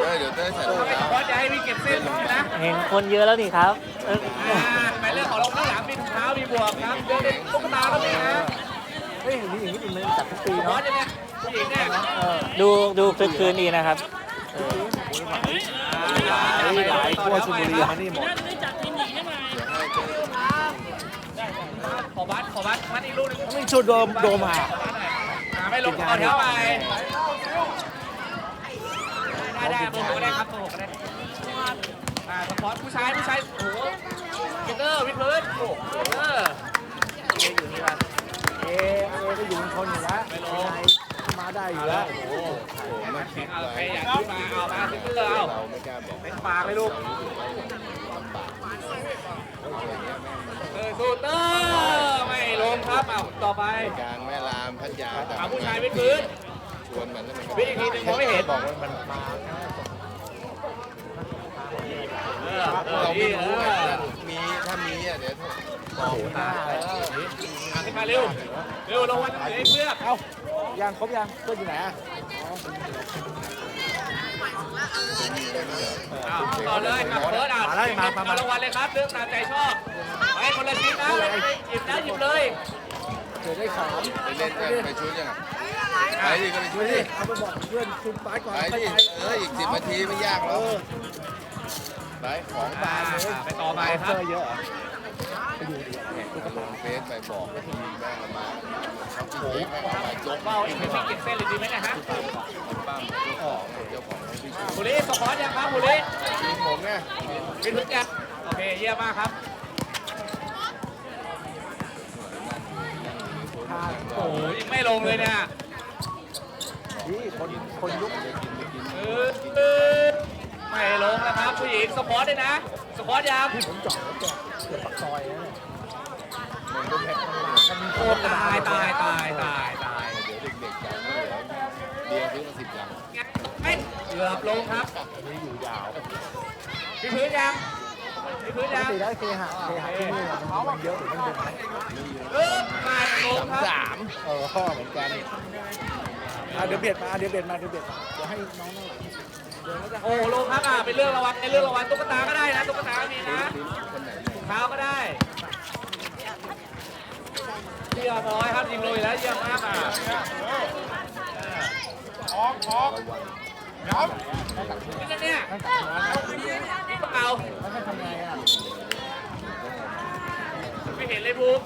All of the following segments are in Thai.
เต้ยเดี๋ยวเต้ยใส่รองไม่เท้าขอจะให้พี่เก็บเส้นนะเห็นคนเยอะแล้วนี่ครับเอออ่าหมายเลขของเราข้างหลังมีถุงเท้ามีบวกครับเดินเล่นตุ๊กตาแล้วนี่นะเฮ้ยอย่างนี้อย่างนี้มันจัดทุกปีขอเนาะจะเนี่ยผู้หญิงเนี่ยดูดูคลึกคืนดีนะครับเออหลายหลายทั่วชลบุรีมานี่หมดเดี๋ยวให้เต้ยขอบัตรขอบัตรมัดอีกลูกนึงไม่ชุดโดมโดมอะอ่าไม่ลงต่อแถวไป ได้ได้โบก็ได้ครับโบก็ได้อ่าสปอร์ตผู้ชายผู้ชายโอ้โหเกเตอร์วิดพื้นโอ้โหเอออยู่นี่ละเอเอก็อยู่บนคนอยู่แล้วไม่ลงมาได้อยู่แล้วโอ้โหไม่คิดเอาไว้ใครอยากขึ้นมาเอามาซิเตอร์เอาเราไม่กล้าบอกเป็นปากเลยลูกเออสูเตอร์ไม่ลงครับเอาต่อไปกลางแม่ลามพัทยาแต่เอาผู้ชายวิดพื้น ชวนมันแล้วมันวิดอีกทีหนึงมองไม่เห็นบอกว่ามันมาเราไม่รู้ว่ามีถ้ามีอะเดี๋ยวบอตาเออเอาขึ้นมาเร็ว เร็วลงวันเหลือไอ้เพื่อกเอ้ายังครบยังเพื่อนอยู่ไหนอะเอาต่อเลยมาเฟิร์สเอาเอารางวัลเลยครับเลือกตามใจชอบไปคนละชิ้นนะหยิบนะหยิบเลย เดี๋ยวได้สามไปเล่นกันไปชุดยังไง ไปดิก็ไปชุดดิเอาไปบอกเพื่อนชุดบาสก่อนไปไปดิไปเอออีกสิบนาทีไม่ยากหรอกไปของบานเลยไปต่อไปคเจรับอเยอะเหรอไปดูดิลงเฟซไปบอกให้ทีแม่งมาเขาจริงแม่งเอามาจกเบ้าอีกไม่เก็บเส้นเลยดีไหมเนะฮะปั้มเจ้าของเจ้าของพี่ชูบุรีสปอร์ตยังครับบุรีทีมผมไงเป็นทุกอย่างโอเคเยี่ยมมากครับทางโอ้โหยังไม่ลงเลยเนี่ย นี่คนคนยุคเออเออไม่ลงนะครับผู้หญิงสปอร์ตด้วยนะ สปอร์ตยังที่ผมจอดรถแกเกิดปากซอยนะเนี่ยมันก็แพ็คข้างหลังกันโอ้ตายตายตายตายตายเดี๋ยวเด็กๆจังไม่เหลือเรียนซื้อมาสิบลังไม่เกือบลงครับอันนี้อยู่ยาวพี่พื้นยังพี่พื้นปกยังติได้เคหะเคหะที่นี่มันเยอะหรือมันเป็นไหมเออมาลงครับสามเออพ่อเหมือนกัน อะเดี๋ยวเบียดมาเดี๋ยวเบียดมาเดี๋ยวเบียดมาเดี๋ยวให้น้องนั่งหลังเดี๋ยวเขาจะโอ้ลงครับอะเป็นเรื่องรางวัลในเรื่องรางวัลตุ๊กตาก็ได้นะตุ๊กตาก็มีนะคนไหนถุงเท้าก็ได้เยี่ยมร้อยครับยิงโรยแล้วเยี่ยมมากอะนี่เนี่ยตั้งแต่ร้านนะเอาแล้วให้ทำไงอะไม่เห็นเลยภูมิ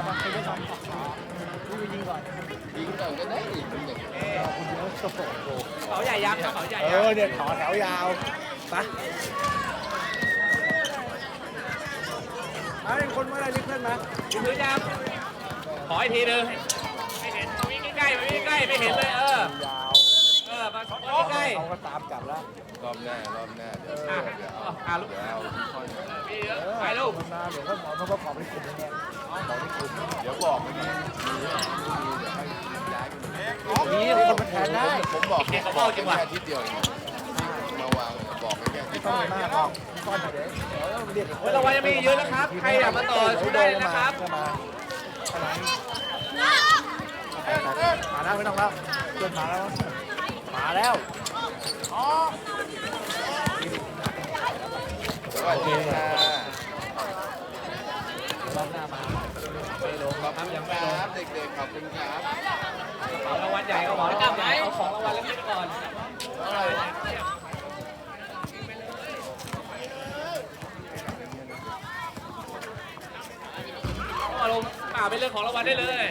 เอามาได้ตอนสองขาพี่ไปยิงก่อนยิงก่อนก็ได้อีกมันอย่างเอาคุณเยอเขาใหญ่ยักษ์เขาใหญ่เอยักอษ์เนี่ยต่อแถวยาวไปมาเป็นคนเมื่อไรรีบเพื่อนมายิงพื้นยังขออีกทีหนึงไม่เห็นมาวิ่งใกล้ๆมาวิ่งใกล้ๆไม่เห็นเลยเออ ยาวเออมาใกล้เขาก็ตามกลับแล้วรอบหน้ารอบหน้าเดี๋ยวอะเดี๋ยวอะเอาอะลูกเดี๋ยวเอาค่อยมามีเยอะเอไปลูก มาเดี๋ยวก็หมอเขาก็ขอไปกลุ่มเนี่ยขอไปกลุ่ม เดี๋ยวบอกไม่เดี๋ยวให้ย้ายกันนี่คนมาแทนได้ผมบอกแค่บอกแค่อาทิตย์เดียวเองมาวางบอกแค่ทิตย์ต้องยมากหรอกต้อนเดี๋ยวเดี๋ยวเรียกเฮ้ยราวัลยังมีเยอะนะครับ ใครอยากมาต่อชุดได้เลยนะครับมามาแล้วไม่ต้องแล้วเพื่อนมาแล้วมาแล้วสวัสดีค่ะ รอบหน้ามา ไม่ลง ข อบคุณครับเด็กๆขอบคุณครับของรางวัลใหญ่เอาของรางวัลใหญ่เอาของรางวัลเล็กๆก่อนเอาลงป่าไปเรื่องของรางวัลได้เลย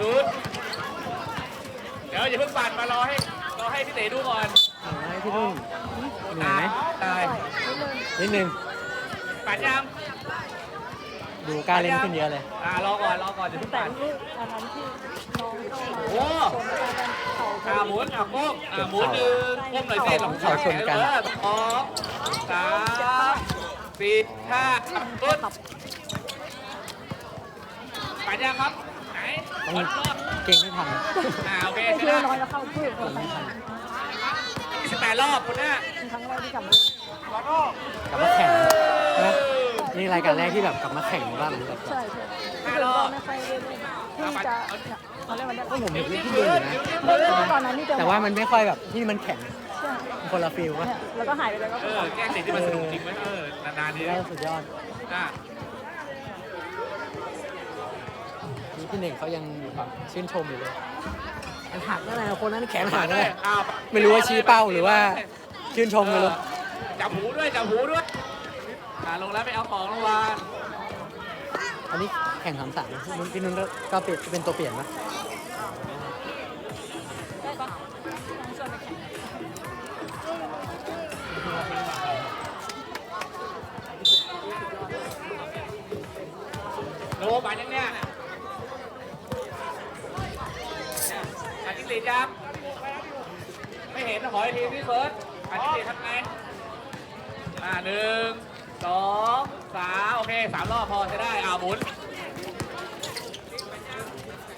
ชุด เดี๋ยวอย่าเพิ่งปัดมารอให้รอให้พี่เต๋ดูก่อนไอ้ที่นู่นเหนื่อยไหมตายนิดนึงปัดยังดูกล้ารเล่นขึ้นเยอะเลยอ่ารอก่อนรอก่อนเดี๋ยวเพิ่งแต่ปัดลูกอันนั้นที่น้องเข้ามาโอ้ชนแล้วกันเขาอ่าหมุนอ่าโก้มอ่าหมุนหนึ่งก้มหน่อยสิเข่าชนกันเออสองสามสี่ห้าต้นปัดยังครับไหน ต้องรอบเก่งไม่ทันอ่าโอเคชเพื่อนะน้อยแล้วเข้าเพื่อนเก่งไม่ทันสิบแปดรอบคุณหน้าครั้งแรกที่กลับมาเล่นกลับมาแข่งนะนี่รายการแรกที่แบบกลับมาแข่งบ้างหรือแบบใช่ใช่ที่เป็นก็ไม่ค่อยได้เล่นที่จะเนี่ยตอนแรกมันได้ก็ผมเห็นที่เดินอยู่นะเล่นตอนนั้นที่เจอแต่ว่ามันไม่ค่อยแบบที่มันแข่งใช่มันคนละฟิลวะเนี่ยแล้วก็หายไปเลยก็เออแก้สิ่งที่มันสนุกจริงไหมเออนานๆนี้ได้นะสุดยอด อะ นี่ พี่เน่งเขายังแบบชื่นชมอยู่เลยแขนหักนั่นแหละคนนั้นแขนหักเลเลยยอ้าวไม่รู้ว่าชี้เป้าหรือว่าชื่นชมกันเลยจับหูด้วยจับหูด้วยอ่าลงแล้วไปเอาของรางวัลอันนี้แข่งสามสามพี่นุ่นพี่นุ่นก็เปลี่ยนเป็นตัวเปลี่ยนปะได้ปะน้องชวนไปแข่งโลปันยัง เนี่ยอันนี้หลีดยังไม่เห็นขออีกทีพี่เฟิร์สอันนี้ทำไงอ่าหนึ่งสองสามโอเคสามรอบพอใช้ได้อ่าหมุน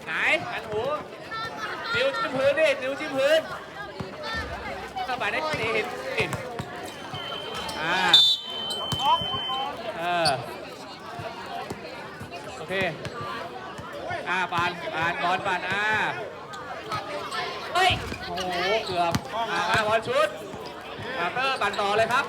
ไหนอันหูนิ้วจิ้มพื้นดินิ้วจิ้มพื้นเข้าไปได้ดีเห็นดิอ่าเออโอเคอ่าปานปานบอลปานอ่า ยโอ้โหเกือบอ่าบอลชุดอาเตอร์ปันต่อเลยครับ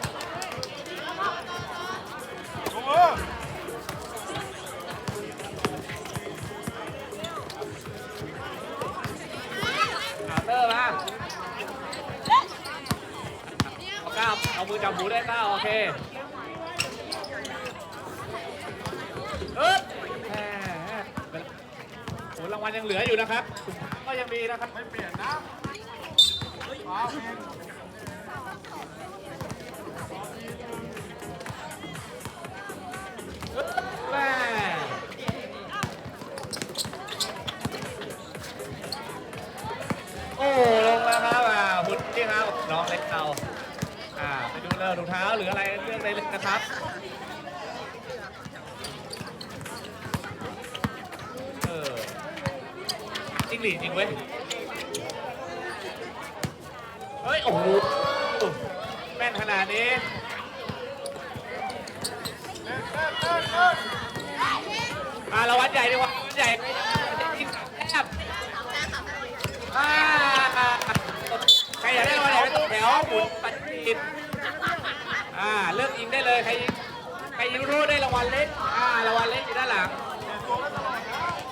อ่าเตอร์มาเอาก้าวเอามือจับหูได้ก้าโอเคเอ๊บแหมโหรางวัลยังเหลืออยู่นะครับ ก็ยังมีนะครับ ไม่เปลี่ยนนะแม่โอ้ ลงแล้วครับอ่าหุ่นที่ครับน้องเล็กเราอ่า ไปดูเรื่องรองเท้าหรืออะไรเรื่องใดเลยนะครับ เออจริง หรือจริงเว้ย เฮ้ย โอ้โห แม่นขนาดนี้มารางวัลใหญ่ดีกว่าวัลใหญ่ยิงแอบอ่าใครอยากได้รางวัลใหญ่ต่อแถวหมุนปัดจิตอ่าเลือกยิงได้เลย ใครยิงใครยิงรู้ได้รางวัลเล็กอ่ารางวัลเล็กอยู่ด้านหลัง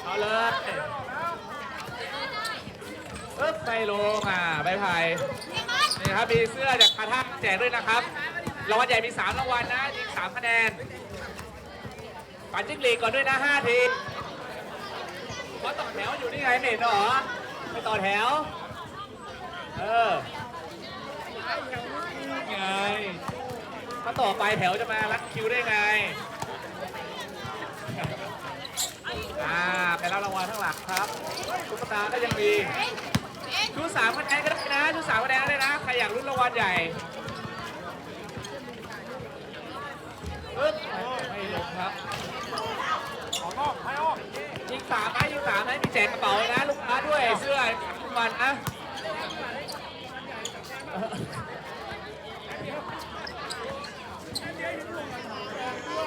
เอาเลยปึ๊บไป ลงอ่าใบไผ่นี่ครับมีเสื้อจากคาท่าแจกด้วยนะครับรางวัลใหญ่มี3รางวัลนะยิง3คะแนนปัดจิ้งหรีดก่อนด้วยนะ5ทีเพราะต่อแถวอยู่นี่ไงไม่เห็นหรอไปต่อแถว เออไงถ้าต่อไปแถวจะมารัดคิวได้ไงอ่าไปรับรางวัลข้างหลังครับตุ๊กตาก็ยังมี ชุดสามคะแนนก็ได้นะชุดสามคะแนนก็ได้นะใครอยากลุ้นรางวัลใหญ่ปึ๊บไม่ลงครับยิงสามนะยิงสามนะมีแจกกระเป๋าเลยนะลูกค้าด้วยเสื้อทุกวันนะ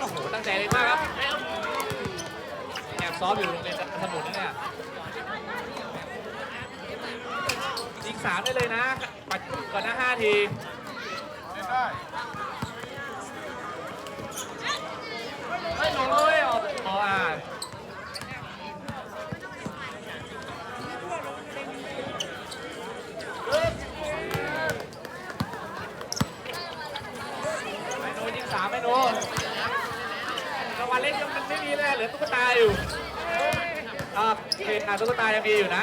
โอ้โหตั้งใจเลยมากครับแอบซ้อมอยู่โรงเรียนสมุนนะเนี่ยยิง สามได้เลยนะ ปัดก่อนนะห้าทีเฮ้ยลงเลยอ๋ออ๋ออ่าไม่โนยิงสามไม่โนรางวัลเล็กยังมันไม่มีเลยเหลือตุ๊กตาอยู่อ่าโอเคอะตุ๊กตายังมีอยู่นะ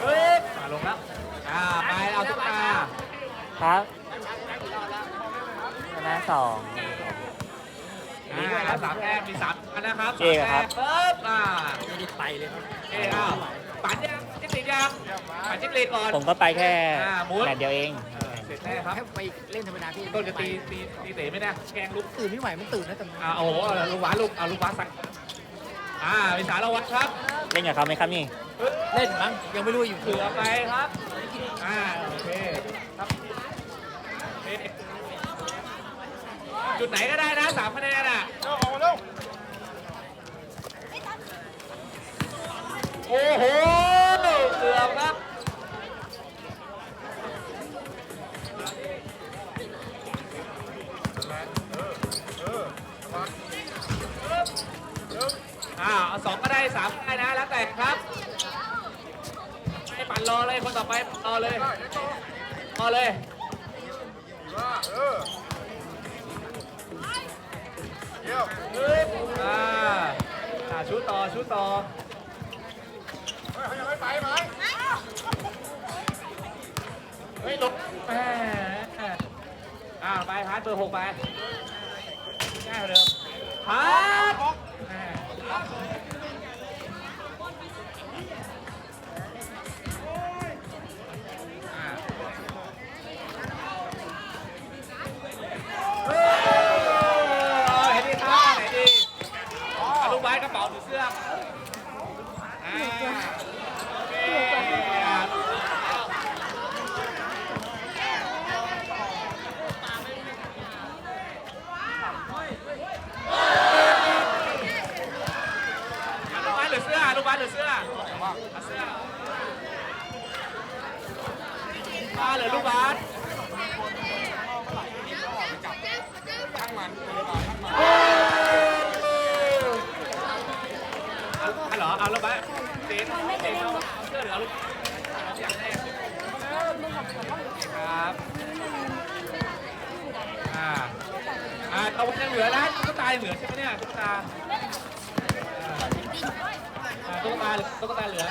เฮ้ ลงแล้วอ่าไปเอาตุ๊กตาครับชนะสองอ่าแล้วสามแต้มมีสามอันนะครับเจ๊ครับสามแต้มปึ๊บอ่าไม่ได้ไปเลยครับเอ้อ้าวปั่นยังจิ้งหรีดยังปั่นจิ้งหรีดก่อนผมก็ไปแค่อ่าหมุนแมตช์เดียวเองเออเสร็จแน่ครับแค่ไปเล่นธรรมดาพี่ต้นจะตีตีตีเต๋ไม่ได้แกล้งลุกตื่นไม่ไหวมันตื่นนะแต่อ่าโอ้โหลูกหวานลูกเอาลูกหวานใส่อ่าเป็นสารวัตรครับ เล่นกับเขาไหมครับนี่ เล่นมั้งยังไม่รู้อยู่เหลือไปครับ อ่าโอเคครับโอเคจุดไหนก็ได้นะสามคะแนนอะโอ้โห อ่าอ่าชุดต่อชุดต่อเฮ้ยหลบแหมอ่าไปพาร์ทเบอร์หกไปง่ายกว่าเดิมพาร์ทแหม ลูเสื้อเคเอาลูกไม้หรือเสื้อลูกไม้หรือเสื้อเอาเสื้อมาเหรือลูกบาส เอาเหรอ เอาแล้วไปเจ๊เจ๊เอาเสื้อหรือเอาลูกอย่างแรกครับ อ่า อ่าเอาไว้ยังเหลือนะตุ๊กตายัง เหลือใช่ไหมเนี่ยตุ๊กตาตุ๊กตาหลือตุ๊กตาเหลือ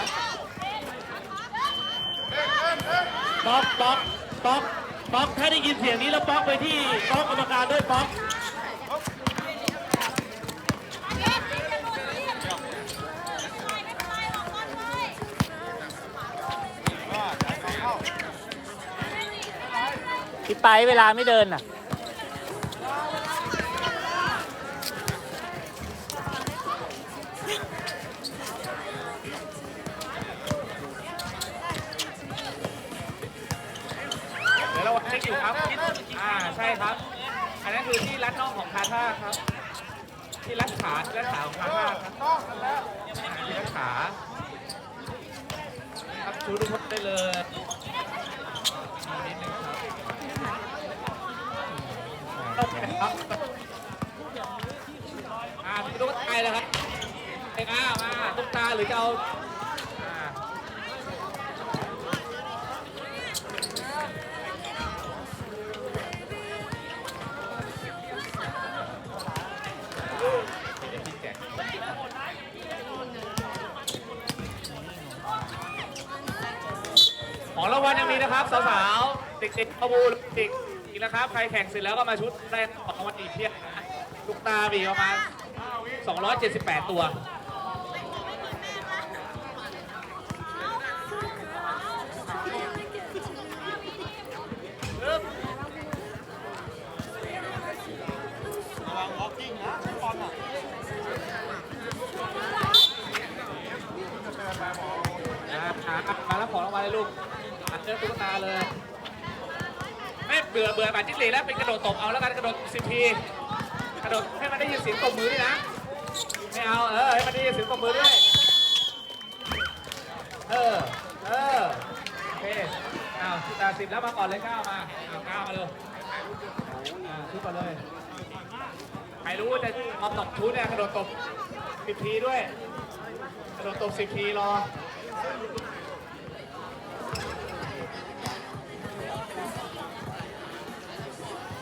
ป๊อกป๊อกป๊อกป๊อกถ้าได้ยินเสียงนี้แล้วป๊อกไปที่โต๊ะกรรมการด้วยป๊อกพี่ไปเวลาไม่เดินอะ ช็คอยู่ครับอ่าใช่ครับ อันนั้นคือที่รัดน่องของคาท่าครับ ที่รัดขาที่รัดขาของคาท่าครับที่รัดขาครับชูทุกคนได้เลยนิดนึงครับโอเคครับอ่าพี่ตุ๊กตาเลยครับเอกอ้ามาตุ๊กตาหรือจะเอา วัลยังมีนะครับสาวๆเด็กๆประมูลเด็กอีกนะครับ ใครแข่งเสร็จแล้วก็มาชุดแรกของรางวัลอีกเพียบนะลูกตามีประมาณ 278 ตัวปึ๊บอ่าอะมาแล้วของรางวัลเลยลูก อัดเนื้อตุ๊กตาเลยไม่เบื่อเบื่อแบบจิ้งหรีดแล้วเป็นกระโดดตบเอาแล้วกันกระโดดสิบทีกระโดดให้มันได้ยินเสียงตบมือด้วยนะไม่เอาเออให้มันได้ยินเสียงตบมือด้วยเออเออโอเคอ้าตาสิบแล้วมาก่อนเลยก้าวมาอ้าวก้าวมาเลยชุดก่อนเลยใครรู้ว่าจะเอาตบชุดเนี่ยกระโดดตบสิบทีด้วยกระโดดตบสิบทีรอ